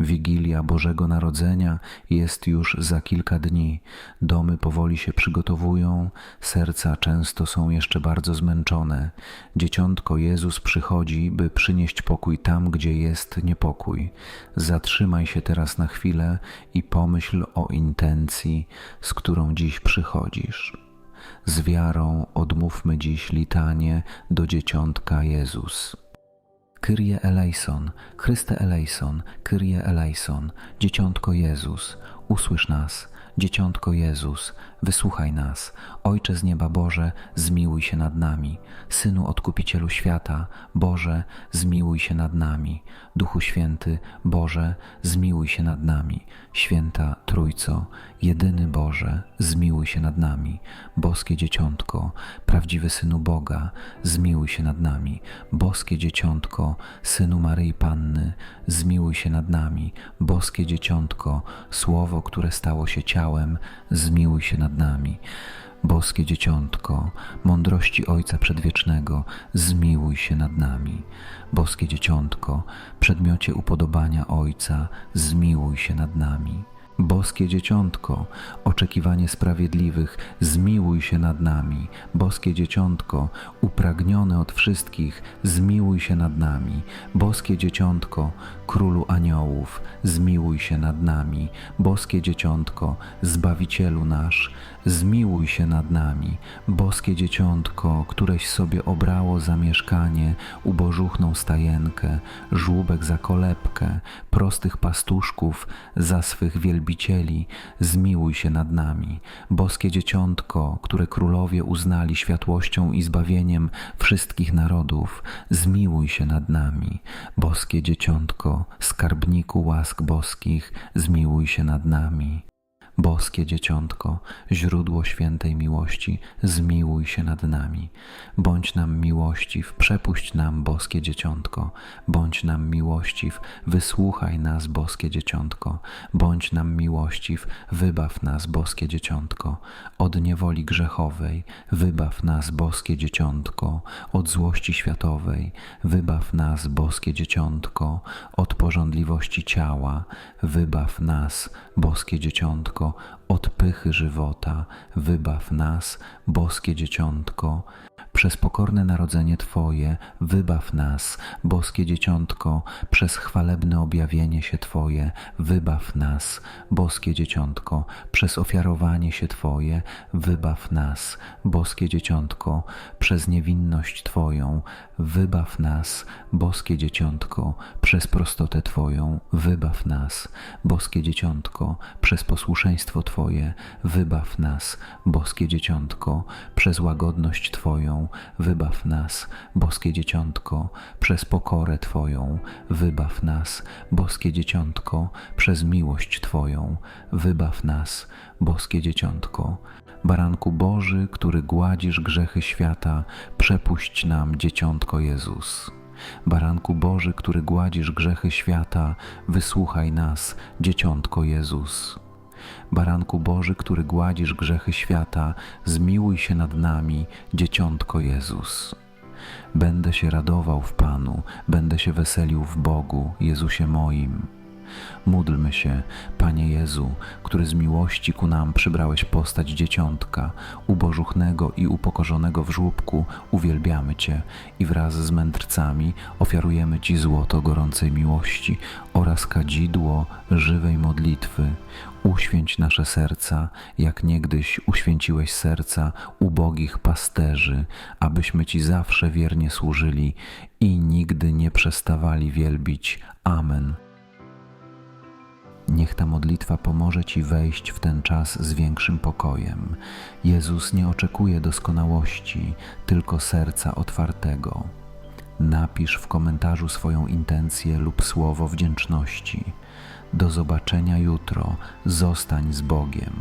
Wigilia Bożego Narodzenia jest już za kilka dni. Domy powoli się przygotowują, serca często są jeszcze bardzo zmęczone. Dzieciątko Jezus przychodzi, by przynieść pokój tam, gdzie jest niepokój. Zatrzymaj się teraz na chwilę i pomyśl o intencji, z którą dziś przychodzisz. Z wiarą odmówmy dziś litanie do Dzieciątka Jezus. Kyrie eleison, Chryste eleison, Kyrie eleison, Dzieciątko Jezus, usłysz nas, Dzieciątko Jezus, wysłuchaj nas. Ojcze z nieba Boże, zmiłuj się nad nami. Synu Odkupicielu świata, Boże, zmiłuj się nad nami. Duchu Święty, Boże, zmiłuj się nad nami. Święta Trójco, jedyny Boże, zmiłuj się nad nami. Boskie Dzieciątko, prawdziwy Synu Boga, zmiłuj się nad nami. Boskie Dzieciątko, Synu Maryi Panny, zmiłuj się nad nami. Boskie Dzieciątko, Słowo, które stało się ciałem, zmiłuj się nad nami. Boskie Dzieciątko, mądrości Ojca Przedwiecznego, zmiłuj się nad nami. Boskie Dzieciątko, przedmiocie upodobania Ojca, zmiłuj się nad nami. Boskie Dzieciątko, oczekiwanie sprawiedliwych, zmiłuj się nad nami. Boskie Dzieciątko, upragnione od wszystkich, zmiłuj się nad nami. Boskie Dzieciątko, Królu Aniołów, zmiłuj się nad nami. Boskie Dzieciątko, Zbawicielu nasz, zmiłuj się nad nami. Boskie Dzieciątko, któreś sobie obrało zamieszkanie, ubożuchną stajenkę, żłóbek za kolebkę, prostych pastuszków za swych wielbicieli, zmiłuj się nad nami. Boskie Dzieciątko, które królowie uznali światłością i zbawieniem wszystkich narodów, zmiłuj się nad nami. Boskie Dzieciątko, skarbniku łask boskich, zmiłuj się nad nami. Boskie Dzieciątko, źródło świętej miłości, zmiłuj się nad nami. Bądź nam miłościw, przepuść nam, Boskie Dzieciątko. Bądź nam miłościw, wysłuchaj nas, Boskie Dzieciątko. Bądź nam miłościw, wybaw nas, Boskie Dzieciątko. Od niewoli grzechowej, wybaw nas, Boskie Dzieciątko. Od złości światowej, wybaw nas, Boskie Dzieciątko. Od porządliwości ciała, wybaw nas, Boskie Dzieciątko, od pychy żywota, wybaw nas, Boskie Dzieciątko. Przez pokorne narodzenie Twoje wybaw nas, Boskie Dzieciątko, przez chwalebne objawienie się Twoje wybaw nas, Boskie Dzieciątko, przez ofiarowanie się Twoje wybaw nas, Boskie Dzieciątko, przez niewinność Twoją wybaw nas, Boskie Dzieciątko, przez prostotę Twoją wybaw nas, Boskie Dzieciątko, przez posłuszeństwo Twoje wybaw nas, Boskie Dzieciątko, przez łagodność Twoją wybaw nas, Boskie Dzieciątko, przez pokorę Twoją, wybaw nas, Boskie Dzieciątko, przez miłość Twoją, wybaw nas, Boskie Dzieciątko. Baranku Boży, który gładzisz grzechy świata, przepuść nam, Dzieciątko Jezus. Baranku Boży, który gładzisz grzechy świata, wysłuchaj nas, Dzieciątko Jezus. Baranku Boży, który gładzisz grzechy świata, zmiłuj się nad nami, Dzieciątko Jezus. Będę się radował w Panu, będę się weselił w Bogu, Jezusie moim. Módlmy się, Panie Jezu, który z miłości ku nam przybrałeś postać dzieciątka, ubożuchnego i upokorzonego w żłóbku, uwielbiamy Cię i wraz z mędrcami ofiarujemy Ci złoto gorącej miłości oraz kadzidło żywej modlitwy. Uświęć nasze serca, jak niegdyś uświęciłeś serca ubogich pasterzy, abyśmy Ci zawsze wiernie służyli i nigdy nie przestawali wielbić. Amen. Niech ta modlitwa pomoże Ci wejść w ten czas z większym pokojem. Jezus nie oczekuje doskonałości, tylko serca otwartego. Napisz w komentarzu swoją intencję lub słowo wdzięczności. Do zobaczenia jutro. Zostań z Bogiem.